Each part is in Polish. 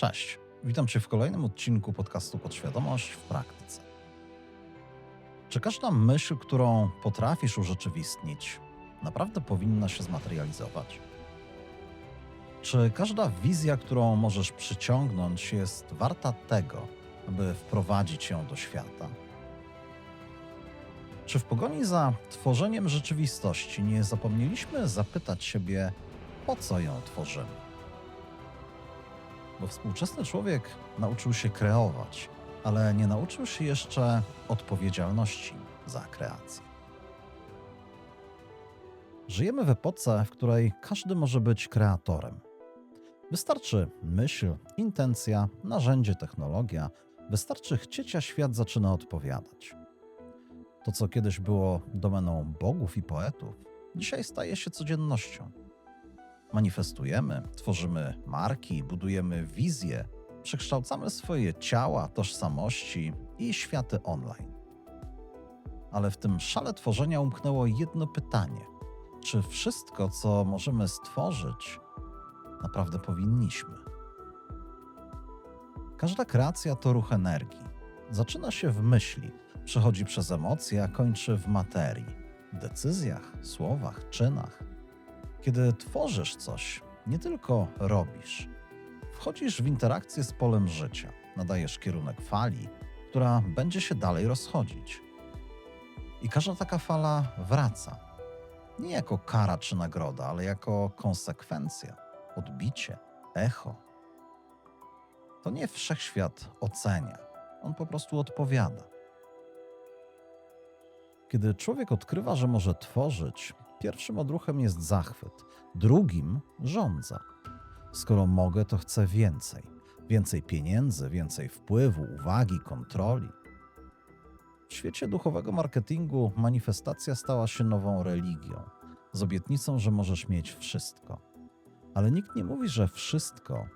Cześć, witam Cię w kolejnym odcinku podcastu Podświadomość w praktyce. Czy każda myśl, którą potrafisz urzeczywistnić, naprawdę powinna się zmaterializować? Czy każda wizja, którą możesz przyciągnąć, jest warta tego, aby wprowadzić ją do świata? Czy w pogoni za tworzeniem rzeczywistości nie zapomnieliśmy zapytać siebie, po co ją tworzymy? Bo współczesny człowiek nauczył się kreować, ale nie nauczył się jeszcze odpowiedzialności za kreację. Żyjemy w epoce, w której każdy może być kreatorem. Wystarczy myśl, intencja, narzędzie, technologia, wystarczy chcieć, a świat zaczyna odpowiadać. To, co kiedyś było domeną bogów i poetów, dzisiaj staje się codziennością. Manifestujemy, tworzymy marki, budujemy wizje, przekształcamy swoje ciała, tożsamości i światy online. Ale w tym szale tworzenia umknęło jedno pytanie: czy wszystko, co możemy stworzyć, naprawdę powinniśmy? Każda kreacja to ruch energii. Zaczyna się w myśli, przechodzi przez emocje, a kończy w materii, decyzjach, słowach, czynach. Kiedy tworzysz coś, nie tylko robisz. Wchodzisz w interakcję z polem życia, nadajesz kierunek fali, która będzie się dalej rozchodzić. I każda taka fala wraca. Nie jako kara czy nagroda, ale jako konsekwencja, odbicie, echo. To nie wszechświat ocenia, on po prostu odpowiada. Kiedy człowiek odkrywa, że może tworzyć, Pierwszym odruchem jest zachwyt, drugim żądza. Skoro mogę, to chcę więcej. Więcej pieniędzy, więcej wpływu, uwagi, kontroli. W świecie duchowego marketingu manifestacja stała się nową religią, z obietnicą, że możesz mieć wszystko. Ale nikt nie mówi, że wszystko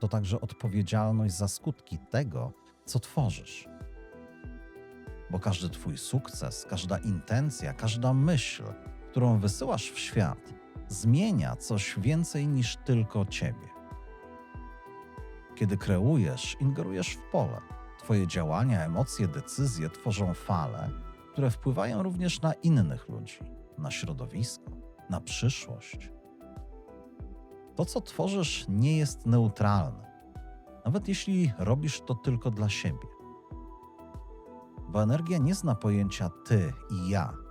to także odpowiedzialność za skutki tego, co tworzysz. Bo każdy Twój sukces, każda intencja, każda myśl którą wysyłasz w świat, zmienia coś więcej niż tylko ciebie. Kiedy kreujesz, ingerujesz w pole. Twoje działania, emocje, decyzje tworzą fale, które wpływają również na innych ludzi, na środowisko, na przyszłość. To, co tworzysz, nie jest neutralne, nawet jeśli robisz to tylko dla siebie. Bo energia nie zna pojęcia ty i ja,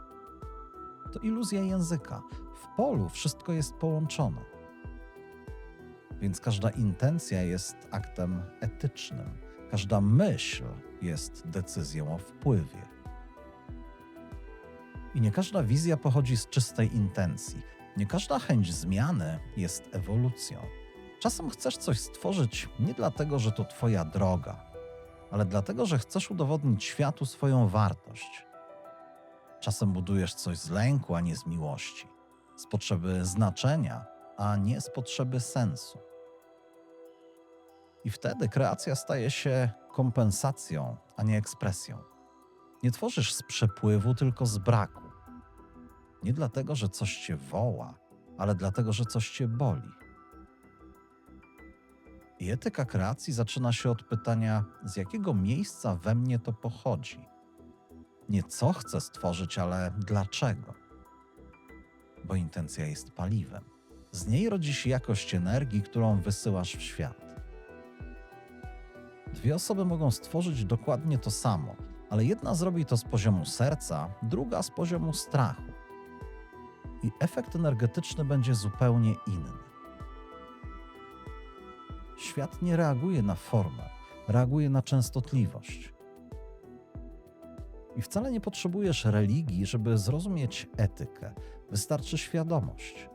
to iluzja języka. W polu wszystko jest połączone. Więc każda intencja jest aktem etycznym, każda myśl jest decyzją o wpływie. I nie każda wizja pochodzi z czystej intencji, nie każda chęć zmiany jest ewolucją. Czasem chcesz coś stworzyć nie dlatego, że to Twoja droga, ale dlatego, że chcesz udowodnić światu swoją wartość Czasem budujesz coś z lęku, a nie z miłości, z potrzeby znaczenia, a nie z potrzeby sensu. I wtedy kreacja staje się kompensacją, a nie ekspresją. Nie tworzysz z przepływu, tylko z braku. Nie dlatego, że coś cię woła, ale dlatego, że coś cię boli. I etyka kreacji zaczyna się od pytania, z jakiego miejsca we mnie to pochodzi nie co chcę stworzyć, ale dlaczego. Bo intencja jest paliwem. Z niej rodzi się jakość energii, którą wysyłasz w świat. Dwie osoby mogą stworzyć dokładnie to samo, ale jedna zrobi to z poziomu serca, druga z poziomu strachu. I efekt energetyczny będzie zupełnie inny. Świat nie reaguje na formę, reaguje na częstotliwość. I wcale nie potrzebujesz religii, żeby zrozumieć etykę. Wystarczy świadomość.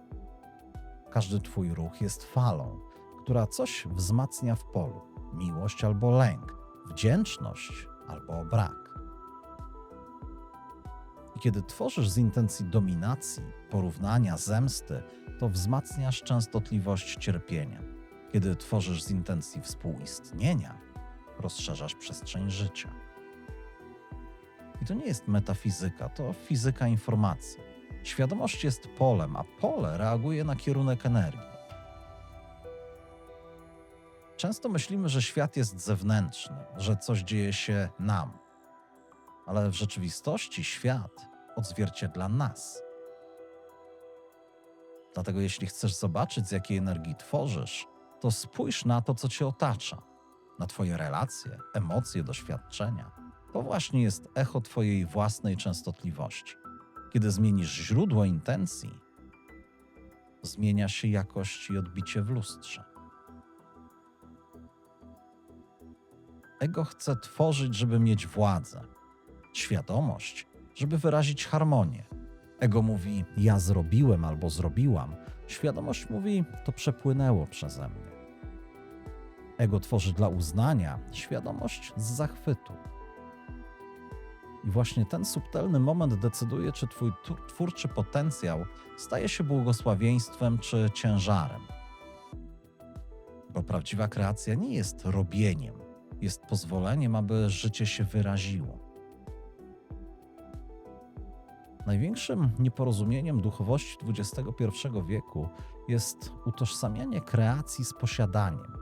Każdy Twój ruch jest falą, która coś wzmacnia w polu miłość albo lęk, wdzięczność albo brak. I kiedy tworzysz z intencji dominacji, porównania, zemsty, to wzmacniasz częstotliwość cierpienia. Kiedy tworzysz z intencji współistnienia, rozszerzasz przestrzeń życia. To nie jest metafizyka, to fizyka informacji. Świadomość jest polem, a pole reaguje na kierunek energii. Często myślimy, że świat jest zewnętrzny, że coś dzieje się nam, ale w rzeczywistości świat odzwierciedla nas. Dlatego, jeśli chcesz zobaczyć, z jakiej energii tworzysz, to spójrz na to, co cię otacza, na Twoje relacje, emocje, doświadczenia. To właśnie jest echo Twojej własnej częstotliwości. Kiedy zmienisz źródło intencji, zmienia się jakość i odbicie w lustrze. Ego chce tworzyć, żeby mieć władzę, świadomość, żeby wyrazić harmonię. Ego mówi: Ja zrobiłem albo zrobiłam. Świadomość mówi: To przepłynęło przeze mnie. Ego tworzy dla uznania, świadomość z zachwytu. I właśnie ten subtelny moment decyduje, czy twój twórczy potencjał staje się błogosławieństwem czy ciężarem. Bo prawdziwa kreacja nie jest robieniem, jest pozwoleniem, aby życie się wyraziło. Największym nieporozumieniem duchowości XXI wieku jest utożsamianie kreacji z posiadaniem.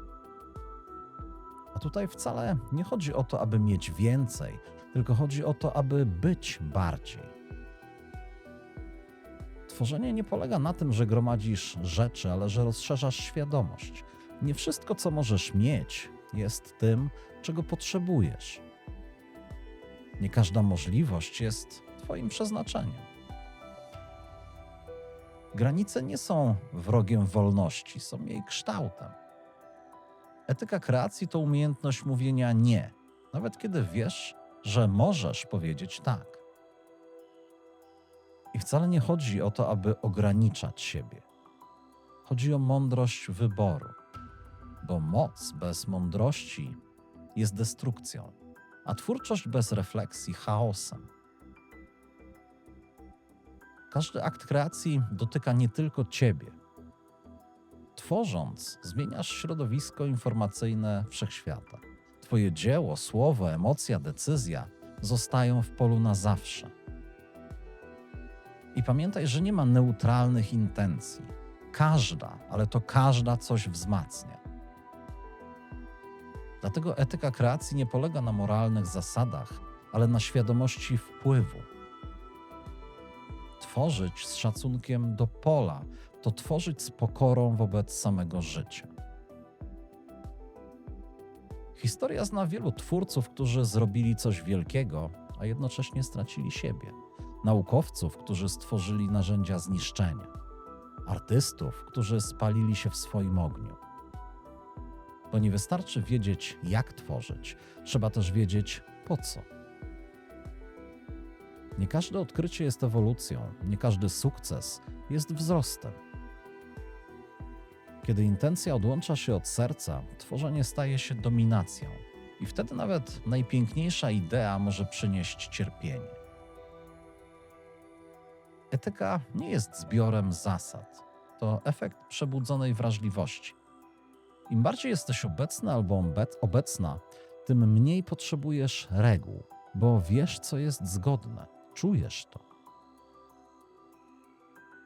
A tutaj wcale nie chodzi o to, aby mieć więcej, tylko chodzi o to, aby być bardziej. Tworzenie nie polega na tym, że gromadzisz rzeczy, ale że rozszerzasz świadomość. Nie wszystko, co możesz mieć, jest tym, czego potrzebujesz. Nie każda możliwość jest Twoim przeznaczeniem. Granice nie są wrogiem wolności, są jej kształtem. Etyka kreacji to umiejętność mówienia nie, nawet kiedy wiesz, że możesz powiedzieć tak. I wcale nie chodzi o to, aby ograniczać siebie. Chodzi o mądrość wyboru, bo moc bez mądrości jest destrukcją, a twórczość bez refleksji chaosem. Każdy akt kreacji dotyka nie tylko ciebie. Tworząc, zmieniasz środowisko informacyjne wszechświata. Twoje dzieło, słowo, emocja, decyzja zostają w polu na zawsze. I pamiętaj, że nie ma neutralnych intencji. Każda, ale to każda coś wzmacnia. Dlatego etyka kreacji nie polega na moralnych zasadach, ale na świadomości wpływu. Tworzyć z szacunkiem do pola to tworzyć z pokorą wobec samego życia. Historia zna wielu twórców, którzy zrobili coś wielkiego, a jednocześnie stracili siebie. Naukowców, którzy stworzyli narzędzia zniszczenia. Artystów, którzy spalili się w swoim ogniu. Bo nie wystarczy wiedzieć, jak tworzyć, trzeba też wiedzieć, po co. Nie każde odkrycie jest ewolucją, nie każdy sukces jest wzrostem. Kiedy intencja odłącza się od serca, tworzenie staje się dominacją, i wtedy nawet najpiękniejsza idea może przynieść cierpienie. Etyka nie jest zbiorem zasad, to efekt przebudzonej wrażliwości. Im bardziej jesteś obecny albo obecna, tym mniej potrzebujesz reguł, bo wiesz, co jest zgodne, czujesz to.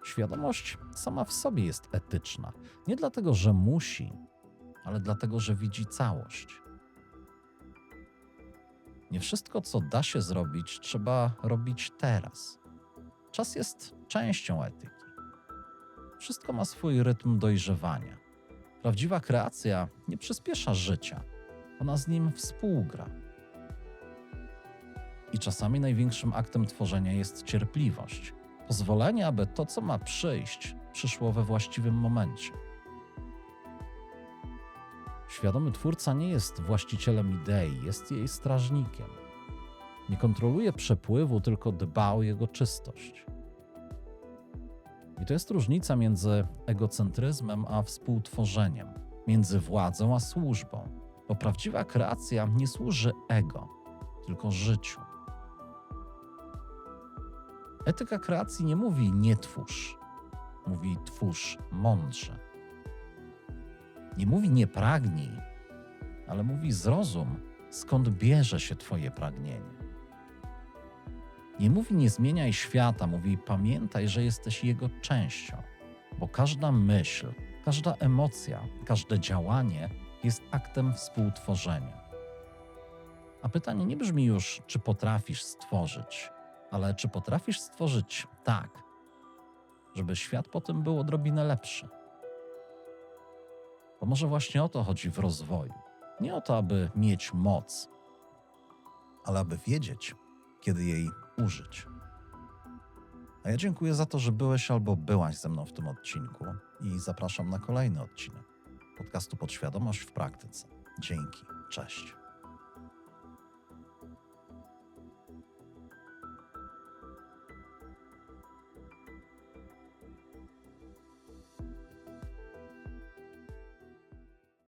Świadomość sama w sobie jest etyczna. Nie dlatego, że musi, ale dlatego, że widzi całość. Nie wszystko, co da się zrobić, trzeba robić teraz. Czas jest częścią etyki. Wszystko ma swój rytm dojrzewania. Prawdziwa kreacja nie przyspiesza życia, ona z nim współgra. I czasami największym aktem tworzenia jest cierpliwość pozwolenie, aby to, co ma przyjść, przyszło we właściwym momencie. Świadomy twórca nie jest właścicielem idei, jest jej strażnikiem. Nie kontroluje przepływu, tylko dba o jego czystość. I to jest różnica między egocentryzmem a współtworzeniem, między władzą a służbą, bo prawdziwa kreacja nie służy ego, tylko życiu. Etyka kreacji nie mówi nie twórz, mówi twórz mądrze. Nie mówi nie pragnij, ale mówi zrozum, skąd bierze się Twoje pragnienie. Nie mówi nie zmieniaj świata, mówi pamiętaj, że jesteś jego częścią, bo każda myśl, każda emocja, każde działanie jest aktem współtworzenia. A pytanie nie brzmi już, czy potrafisz stworzyć, ale czy potrafisz stworzyć tak, żeby świat potem był odrobinę lepszy. Bo może właśnie o to chodzi w rozwoju. Nie o to, aby mieć moc, ale aby wiedzieć, kiedy jej użyć. A ja dziękuję za to, że byłeś albo byłaś ze mną w tym odcinku i zapraszam na kolejny odcinek podcastu Podświadomość w praktyce. Dzięki. Cześć.